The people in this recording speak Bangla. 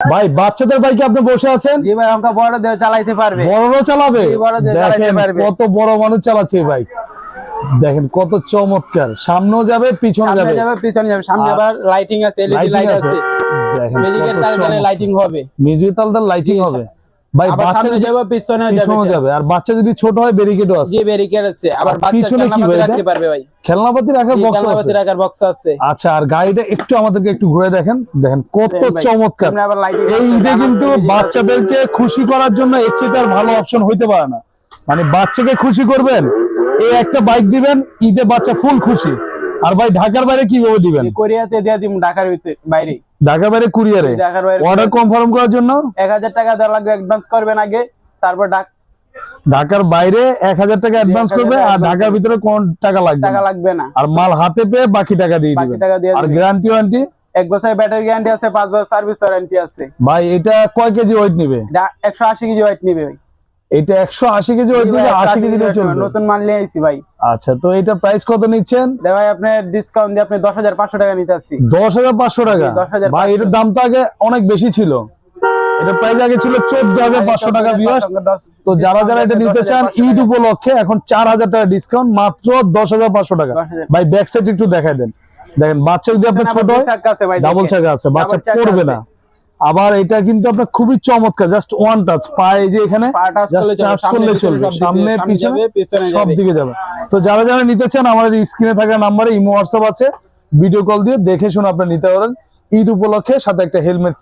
ভাই বাচ্চাদের বাইকে আপনি বসে আছেন? জি ভাই আমাকে বড় দেহ চালাইতে পারবে। বড়রাও চালাবে? দেখেন কত বড় মানুষ চালাচ্ছে ভাই বাইক। দেখেন কত চমৎকার। সামনেও যাবে পিছনে যাবে। যাবে পিছনে যাবে। সামনে আবার লাইটিং আছে এলইডি লাইটিং আছে। দেখেন মিউজিকের তালে লাইটিং হবে। মিউজিক তাল লাইটিং হবে। ভাই বাচ্চা যাবে পিছনে পিছনে যাবে যাবে। আর বাচ্চা যদি ছোট হয় ব্যারিকেডও আছে। জি ব্যারিকেড আছে। আবার বাচ্চা পিছনে কি খেলনাপাতি ভাই এটা? রাখতে পারবে ভাই। খেলনাপাতি রাখার বক্স আছে। রাখার বক্স আছে। আচ্ছা আর গাড়িটা একটু আমাদেরকে একটু ঘুরে দেখেন। দেখেন কত চমৎকার। এই ঈদে কিন্তু বাচ্চাদেরকে খুশি করার জন্য এর চেয়ে তার ভালো অপশন হইতে পারে না। মানে বাচ্চাকে খুশি করবেন এই একটা বাইক দিবেন ঈদে বাচ্চা ফুল খুশি। আর ভাই ঢাকার বাইরে কীভাবে দিবেন? কোরিয়াতে দিয়ে দিম ঢাকার বাইরে। ঢাকার বাইরে কুরিয়ারে। অর্ডার কনফার্ম করার জন্য? এক হাজার টাকা দেওয়া লাগবে অ্যাডভান্স করবেন আগে তারপর ডাক ঢাকার বাইরে এক হাজার টাকা অ্যাডভান্স করবে আর ঢাকার ভিতরে কোন টাকা লাগবে? টাকা লাগবে না। আর মাল হাতে পেয়ে বাকি টাকা দিয়ে দিয়ে আর গ্যারান্টি ওয়ারেন্টি এক বছরের ব্যাটারি গ্যারান্টি আছে পাঁচ বছর সার্ভিস ওয়ারেন্টি আছে। ভাই এটা কয় কেজি ওয়েট নিবে? একশো আশি কেজি ওয়েট নিবে ভাই। এটা একশো আশি কেজি কেজি চলবে। নতুন মাল নিয়ে আইছি ভাই। আচ্ছা তো এটা প্রাইস কত নিচ্ছেন? দে ভাই আপনি ডিসকাউন্ট দিয়ে আপনি দশ হাজার পাঁচশো টাকা নিতে আসছি। দশ হাজার পাঁচশো টাকা? ভাই দাম তো আগে অনেক বেশি ছিল। এটা প্রাইস আগে ছিল চোদ্দ হাজার পাঁচশো টাকা ভিউয়ার্স তো যারা যারা এটা নিতে চান ঈদ উপলক্ষে এখন চার হাজার টাকা ডিসকাউন্ট মাত্র দশ হাজার পাঁচশো টাকা। ভাই ব্যাক সাইড একটু দেখাই দেন। দেখেন বাচ্চা যদি আপনার ছোট হয় ডাবল চাকা আছে। বাচ্চা পড়বে না। আবার এটা কিন্তু আপনার খুবই চমৎকার জাস্ট ওয়ান টাচ পায়ে যে এখানে করলে চলবে, সামনে পিছনে সব দিকে, যাবে, তো যারা যারা নিতে চান আমাদের স্ক্রিনে থাকা নাম্বারে ইমো হোয়াটসঅ্যাপ আছে ভিডিও কল দিয়ে দেখে শুনে আপনি নিতে পারেন। ঈদ উপলক্ষে সাথে একটা হেলমেট